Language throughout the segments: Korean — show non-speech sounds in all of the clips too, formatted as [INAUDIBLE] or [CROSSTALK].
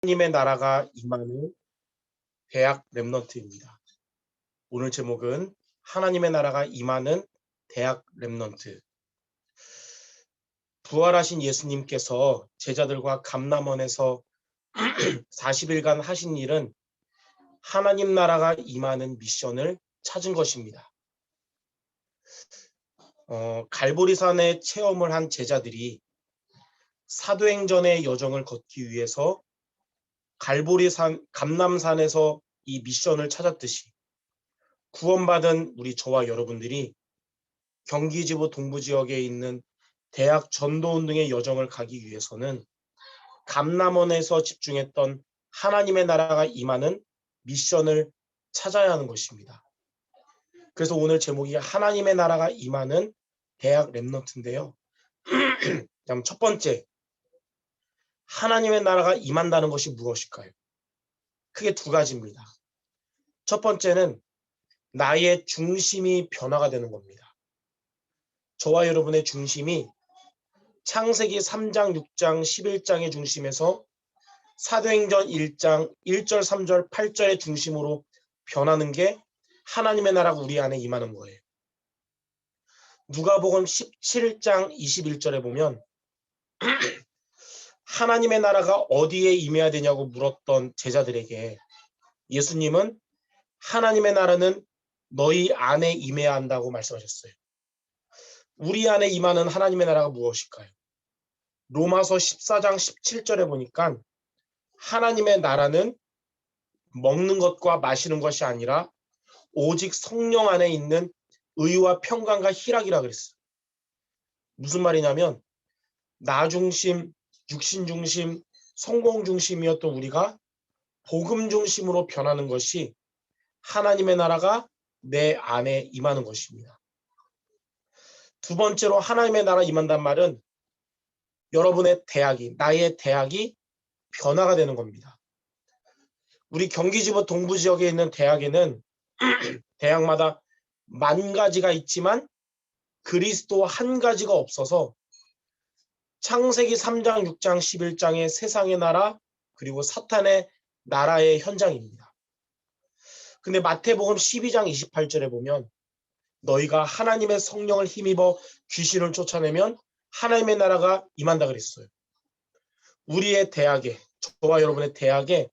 하나님의 나라가 임하는 대학 랩넌트입니다. 오늘 제목은 하나님의 나라가 임하는 대학 랩넌트. 부활하신 예수님께서 제자들과 감남원에서 40일간 [CLEARS THROAT] 하신 일은 하나님 나라가 임하는 미션을 찾은 것입니다. 어, 갈보리산의 체험을 한 제자들이 사도행전의 여정을 걷기 위해서 갈보리산 감남산에서 이 미션을 찾았듯이 구원받은 우리 저와 여러분들이 경기지부 동부 지역에 있는 대학 전도운동의 여정을 가기 위해서는 감남원에서 집중했던 하나님의 나라가 임하는 미션을 찾아야 하는 것입니다. 그래서 오늘 제목이 하나님의 나라가 임하는 대학 랩넌트인데요. [CLEARS THROAT] 첫 번째, 하나님의 나라가 임한다는 것이 무엇일까요? 크게 두 가지입니다. 첫 번째는 나의 중심이 변화가 되는 겁니다. 저와 여러분의 중심이 창세기 3장, 6장, 11장의 중심에서 사도행전 1장 1절, 3절, 8절의 중심으로 변하는 게 하나님의 나라가 우리 안에 임하는 거예요. 누가복음 17장 21절에 보면 [CLEARS THROAT] 하나님의 나라가 어디에 임해야 되냐고 물었던 제자들에게 예수님은 하나님의 나라는 너희 안에 임해야 한다고 말씀하셨어요. 우리 안에 임하는 하나님의 나라가 무엇일까요? 로마서 14장 17절에 보니까 하나님의 나라는 먹는 것과 마시는 것이 아니라 오직 성령 안에 있는 의와 평강과 희락이라 그랬어요. 무슨 말이냐면 나 중심, 육신 중심, 성공 중심이었던 우리가 복음 중심으로 변하는 것이 하나님의 나라가 내 안에 임하는 것입니다. 두 번째로 하나님의 나라 임한단 말은 여러분의 대학이, 나의 대학이 변화가 되는 겁니다. 우리 경기지부 동부 지역에 있는 대학에는 [CLEARS THROAT] 대학마다 만 가지가 있지만 그리스도 한 가지가 없어서 창세기 3장, 6장, 11장의 세상의 나라 그리고 사탄의 나라의 현장입니다. 근데 마태복음 12장 28절에 보면 너희가 하나님의 성령을 힘입어 귀신을 쫓아내면 하나님의 나라가 임한다 그랬어요. 우리의 대학에 저와 여러분의 대학에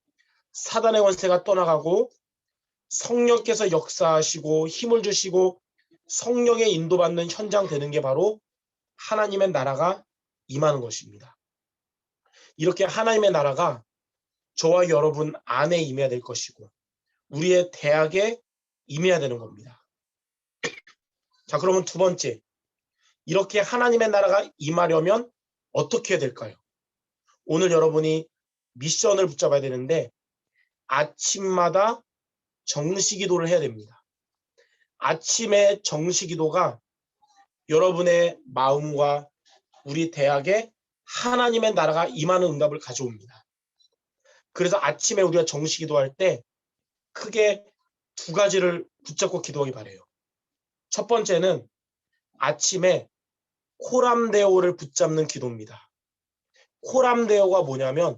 사단의 원세가 떠나가고 성령께서 역사하시고 힘을 주시고 성령의 인도받는 현장 되는 게 바로 하나님의 나라가 임하는 것입니다. 이렇게 하나님의 나라가 저와 여러분 안에 임해야 될 것이고 우리의 대학에 임해야 되는 겁니다. 자, 그러면 두 번째. 이렇게 하나님의 나라가 임하려면 어떻게 해야 될까요? 오늘 여러분이 미션을 붙잡아야 되는데 아침마다 정시 기도를 해야 됩니다. 아침에 정시 기도가 여러분의 마음과 우리 대학에 하나님의 나라가 임하는 응답을 가져옵니다. 그래서 아침에 우리가 정시 기도할 때 크게 두 가지를 붙잡고 기도하기 바래요. 첫 번째는 아침에 코람데오를 붙잡는 기도입니다. 코람데오가 뭐냐면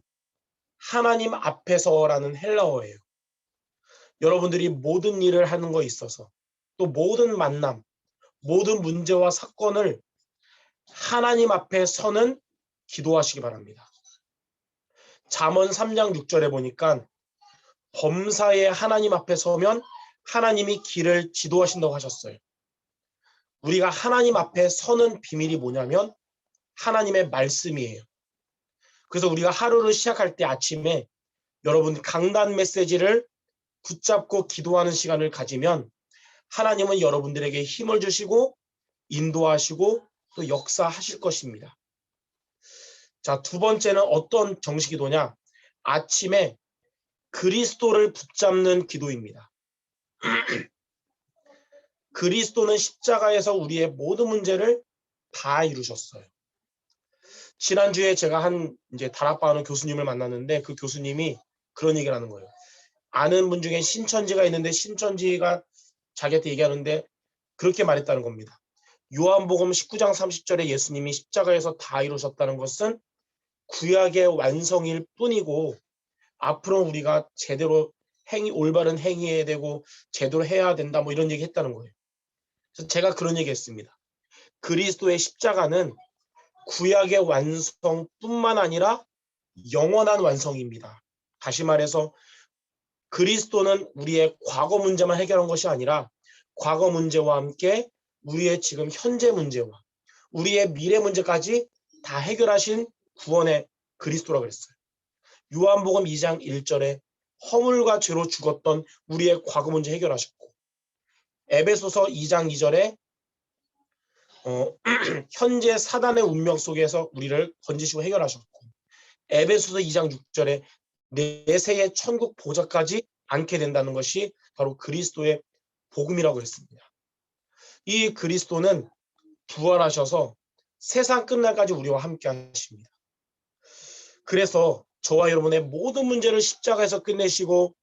하나님 앞에서라는 헬라어예요. 여러분들이 모든 일을 하는 거에 있어서 또 모든 만남, 모든 문제와 사건을 하나님 앞에 서는 기도하시기 바랍니다. 잠언 3장 6절에 보니까 범사에 하나님 앞에 서면 하나님이 길을 지도하신다고 하셨어요. 우리가 하나님 앞에 서는 비밀이 뭐냐면 하나님의 말씀이에요. 그래서 우리가 하루를 시작할 때 아침에 여러분 강단 메시지를 붙잡고 기도하는 시간을 가지면 하나님은 여러분들에게 힘을 주시고 인도하시고 또 역사하실 것입니다. 자, 두 번째는 어떤 정식 기도냐? 아침에 그리스도를 붙잡는 기도입니다. [CLEARS THROAT] 그리스도는 십자가에서 우리의 모든 문제를 다 이루셨어요. 지난주에 제가 한 이제 다락방하는 교수님을 만났는데 그 교수님이 그런 얘기를 하는 거예요. 아는 분 중에 신천지가 있는데 신천지가 자기한테 얘기하는데 그렇게 말했다는 겁니다. 요한복음 19장 30절에 예수님이 십자가에서 다 이루셨다는 것은 구약의 완성일 뿐이고 앞으로 우리가 제대로 행위 올바른 행위해야 되고 제대로 해야 된다 뭐 이런 얘기 했다는 거예요. 그래서 제가 그런 얘기 했습니다. 그리스도의 십자가는 구약의 완성뿐만 아니라 영원한 완성입니다. 다시 말해서 그리스도는 우리의 과거 문제만 해결한 것이 아니라 과거 문제와 함께 우리의 지금 현재 문제와 우리의 미래 문제까지 다 해결하신 구원의 그리스도라고 그랬어요. 요한복음 2장 1절에 허물과 죄로 죽었던 우리의 과거 문제 해결하셨고 에베소서 2장 2절에 어, [CLEARS THROAT] 현재 사단의 운명 속에서 우리를 건지시고 해결하셨고 에베소서 2장 6절에 내세의 천국 보좌까지 앉게 된다는 것이 바로 그리스도의 복음이라고 했습니다. 이 그리스도는 부활하셔서 세상 끝날까지 우리와 함께 하십니다. 그래서 저와 여러분의 모든 문제를 십자가에서 끝내시고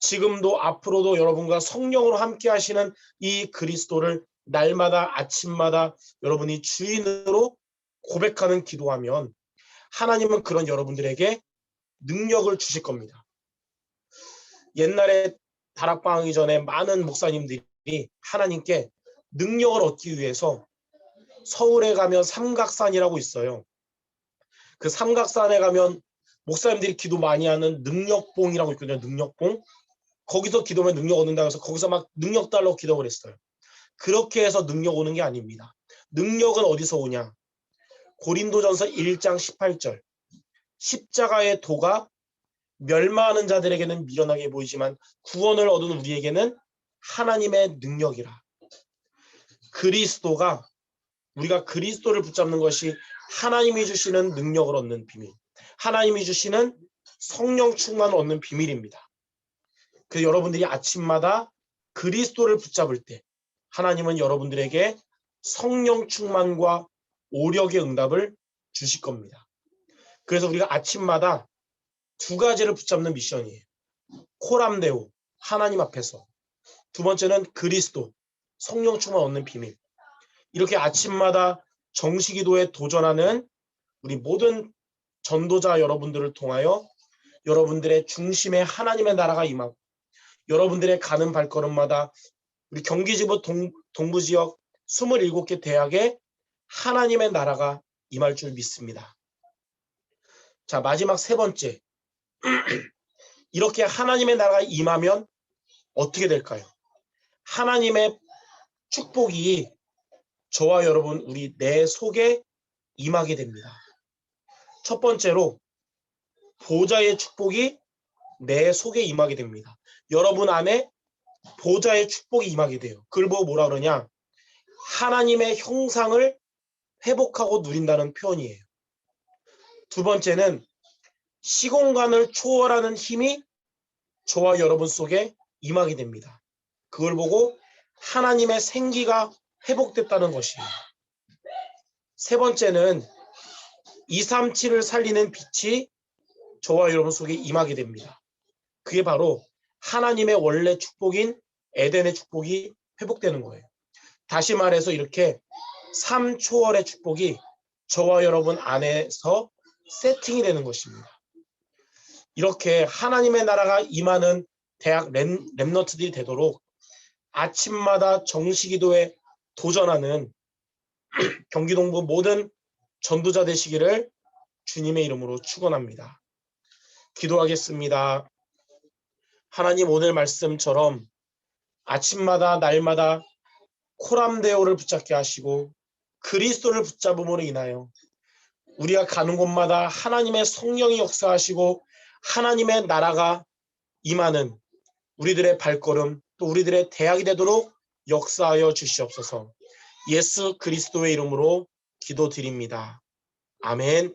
지금도 앞으로도 여러분과 성령으로 함께 하시는 이 그리스도를 날마다 아침마다 여러분이 주인으로 고백하는 기도하면 하나님은 그런 여러분들에게 능력을 주실 겁니다. 옛날에 다락방하기 전에 많은 목사님들이 하나님께 능력을 얻기 위해서 서울에 가면 삼각산이라고 있어요. 그 삼각산에 가면 목사님들이 기도 많이 하는 능력봉이라고 있거든요. 능력봉. 거기서 기도하면 능력 얻는다고 해서 거기서 막 능력 달라고 기도를 했어요. 그렇게 해서 능력 오는 게 아닙니다. 능력은 어디서 오냐? 고린도전서 1장 18절. 십자가의 도가 멸망하는 자들에게는 미련하게 보이지만 구원을 얻은 우리에게는 하나님의 능력이라. 그리스도가 우리가 그리스도를 붙잡는 것이 하나님이 주시는 능력을 얻는 비밀. 하나님이 주시는 성령 충만을 얻는 비밀입니다. 그 여러분들이 아침마다 그리스도를 붙잡을 때 하나님은 여러분들에게 성령 충만과 오력의 응답을 주실 겁니다. 그래서 우리가 아침마다 두 가지를 붙잡는 미션이에요. 코람데오, 하나님 앞에서. 두 번째는 그리스도, 성령 충만 얻는 비밀. 이렇게 아침마다 정시 기도에 도전하는 우리 모든 전도자 여러분들을 통하여 여러분들의 중심에 하나님의 나라가 임하고 여러분들의 가는 발걸음마다 우리 경기지부 동, 동부 지역 27개 대학에 하나님의 나라가 임할 줄 믿습니다. 자, 마지막 세 번째. [CLEARS THROAT] 이렇게 하나님의 나라가 임하면 어떻게 될까요? 하나님의 축복이 저와 여러분 우리 내 속에 임하게 됩니다. 첫 번째로 보좌의 축복이 내 속에 임하게 됩니다. 여러분 안에 보좌의 축복이 임하게 돼요. 그걸 보고 뭐라 그러냐? 하나님의 형상을 회복하고 누린다는 표현이에요. 두 번째는 시공간을 초월하는 힘이 저와 여러분 속에 임하게 됩니다. 그걸 보고 하나님의 생기가 회복됐다는 것이에요. 세 번째는 237을 살리는 빛이 저와 여러분 속에 임하게 됩니다. 그게 바로 하나님의 원래 축복인 에덴의 축복이 회복되는 거예요. 다시 말해서 이렇게 삶 초월의 축복이 저와 여러분 안에서 세팅이 되는 것입니다. 이렇게 하나님의 나라가 임하는 대학 렘, 렘너트들이 되도록 아침마다 정시기도에 도전하는 [CLEARS THROAT] 경기동부 모든 전도자 되시기를 주님의 이름으로 축원합니다. 기도하겠습니다. 하나님 오늘 말씀처럼 아침마다 날마다 코람데오를 붙잡게 하시고 그리스도를 붙잡음으로 인하여 우리가 가는 곳마다 하나님의 성령이 역사하시고 하나님의 나라가 임하는 우리들의 발걸음 또 우리들의 대학이 되도록 역사하여 주시옵소서. 예수 그리스도의 이름으로 기도드립니다. 아멘.